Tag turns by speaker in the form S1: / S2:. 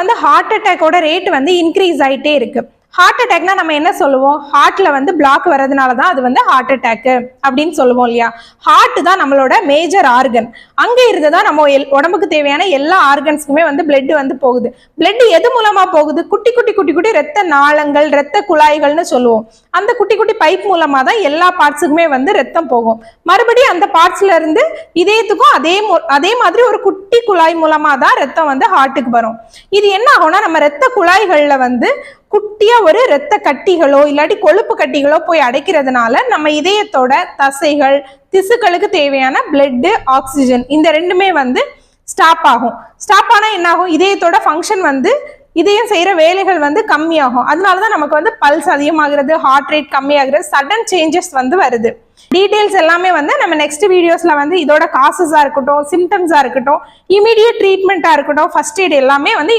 S1: வந்து ஹார்ட் அட்டாக்கோட ரேட் வந்து இன்க்ரீஸ் ஆயிட்டே இருக்கு. ஹார்ட் அட்டாக்னா நம்ம என்ன சொல்லுவோம்? ஹார்ட்ல வந்து பிளாக் வரதுனால தான் அது வந்து ஹார்ட் அட்டாக்கு அப்படின்னு சொல்லுவோம் இல்லையா? ஹார்ட் தான் நம்மளோட மேஜர் ஆர்கன் அங்க இருந்து தான் நம்ம எல்- உடம்புக்கு தேவையான எல்லா ஆர்கன்ஸ்க்குமே வந்து பிளட் வந்து போகுது. பிளட் எது மூலமா போகுது? குட்டி குட்டி குட்டி குட்டி ரத்த நாளங்கள் ரத்த குழாய்கள்னு சொல்லுவோம். அந்த குட்டி குட்டி பைப் மூலமா தான் எல்லா பார்ட்ஸுக்குமே வந்து ரத்தம் போகும். மறுபடியும் அந்த பார்ட்ஸ்ல இருந்து இதயத்துக்கும் அதே அதே மாதிரி ஒரு குட்டி குழாய் மூலமா தான் ரத்தம் வந்து ஹார்ட்டுக்கு வரும். இது என்ன ஆகும்னா நம்ம ரத்த குழாய்கள்ல வந்து குட்டியா ஒரு ரத்த கட்டிகளோ இல்லாட்டி கொழுப்பு கட்டிகளோ போய் அடைக்கிறதுனால நம்ம இதயத்தோட தசைகள் திசுக்களுக்கு தேவையான பிளட்டு ஆக்சிஜன் இந்த ரெண்டுமே வந்து ஸ்டாப் ஆகும். ஸ்டாப் ஆனால் என்ன ஆகும் இதயத்தோட ஃபங்க்ஷன் வந்து இதயம் செய்கிற வேலைகள் வந்து கம்மியாகும். அதனால தான் நமக்கு வந்து பல்ஸ் அதிகமாகிறது ஹார்ட் ரேட் கம்மியாகிறது சடன் சேஞ்சஸ் வந்து வருது. டீட்டெயில்ஸ் எல்லாமே வந்து நம்ம நெக்ஸ்ட் வீடியோஸில் வந்து இதோட காசஸாக இருக்கட்டும் சிம்டம்ஸாக இருக்கட்டும் இமீடியட் ட்ரீட்மெண்ட்டாக இருக்கட்டும் ஃபர்ஸ்ட் எய்ட் எல்லாமே வந்து